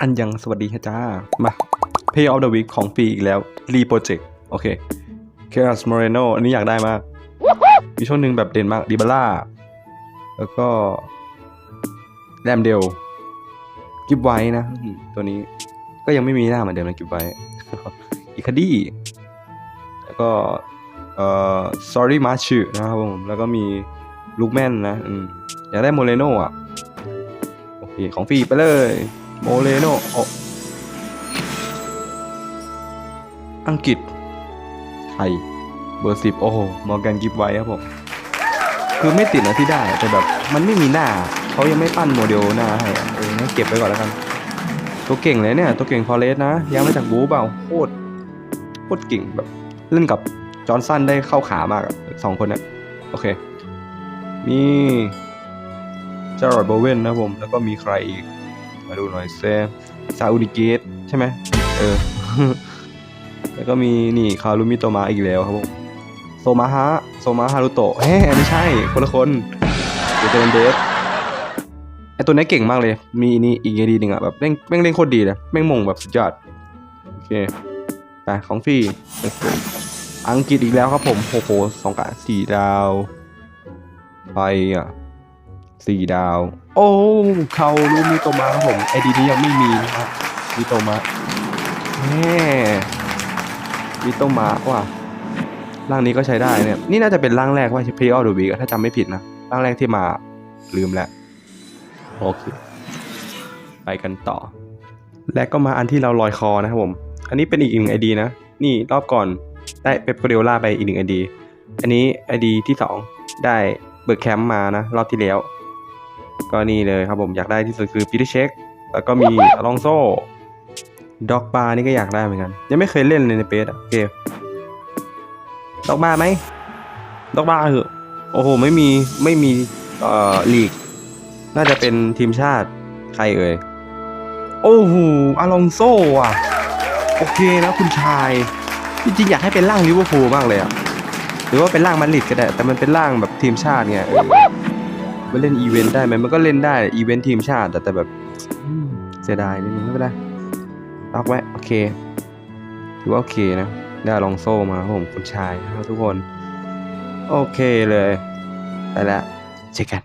อันยังสวัสดีฮะจ้า มา Pay of the Week ของฟรีอีกแล้ว รีโปรเจกต์ โอเค c a r a s Moreno อันนี้อยากได้มาก มีช่วงหนึ่งแบบเด่นมากดิบาร่า แล้วก็แรมเดลกิฟไว้นะอืมตัวนี้ก็ยังไม่มีหน้าเหมือนเดิมนะกิฟไว้อีคาดี้แล้วก็เอ่อ sorry m a r c h นะครับผม แล้วก็มีลูกแม่นนะอืมอยากได้โมเรโนอะ โอเค ของฟรีไปเลย โมเรโนโออังกฤษ ไทย เบอร์สิบโอ้โห มอร์แกนกิฟไว้ครับผม คือไม่ติดนะที่ได้ แต่แบบมันไม่มีหน้า เขายังไม่ปั้นโมเดลหน้าให้เอองั้นเก็บไว้ก่อนแล้วกัน ตัวเก่งเลยเนี่ย ตัวเก่งฟอเรสนะ ยังมาจากบูเปล่าโคตรโคตรเก่งแบบ เล่นกับจอร์นสันได้เข้าขามากสองคนเนี่ยโอเค มีจารอดโบเวนนะผม แล้วก็มีใครอีก มาดูหน่อยเซซาอุดิเกตใช่ไหมเออ แล้วก็มีนี่คารุมิโตมาอีกแล้วครับผมโซมาฮะโซมาฮารุโตะเฮ้ไม่ใช่ คนละคนเดเป็นเดฟไอตัวนี้เก่งมากเลย มีนี่อีกไอดีหนึ่งอะแบบแม่งแม่งเล่นโคตรดีเลยแม่งมงแบบสุดยอดโอเคไปของฟรีอังกฤษอีกแล้วครับผมโอ้โหสองกะสี่ดาวไปอะ สี่ดาว โอ้ เขารู้มีโตมาครับผมไอดีนี้ยังไม่มีนะครับมีโตมาแม่มีโตมาว่ะร่างนี้ก็ใช้ได้เนี่ย นี่น่าจะเป็นร่างแรกว่าเพย์ออฟเดอะวีถ้าจำไม่ผิดนะ ร่างแรกที่มาลืมแล้ว โอเค ไปกันต่อ และก็มาอันที่เราลอยคอนะครับผม อันนี้เป็นอีกหนึ่งไอดีนะ นี่รอบก่อนได้เปปโกเดล่าไปอีกหนึ่งไอดี อันนี้ไอดีที่สองได้เบิร์กแคมป์มานะ รอบที่แล้ว ก็นี่เลยครับผมอยากได้ที่สุดคือปีเตอร์เช็คแล้วก็มีอลองโซ่ด็อกบาร์นี่ก็อยากได้เหมือนกัน ยังไม่เคยเล่นเลยในเปสอะโอเคด็อกบาร์ไหมด็อกบาร์เหอะโอ้โห ไม่มีไม่มีเอ่อลีก น่าจะเป็นทีมชาติใครเอ่ย โอ้โหอลองโซ่อะโอเคนะคุณชาย จริงๆอยากให้เป็นร่างลิเวอร์พูลมากเลยอะหรือว่าเป็นร่างมาดริดก็ได้ แต่มันเป็นร่างแบบทีมชาติไงเออ มันเล่นอีเวนต์ได้ไหมมันก็เล่นได้อีเวนต์ทีมชาติแต่แต่แบบเสียดายนิดนึงไม่เป็นไรล็อกไว้โอเคถือว่าโอเคนะ ได้ลองโซ่มาผมคุณชายนะครับทุกคน โอเคเลย ไปแล้วเจอกัน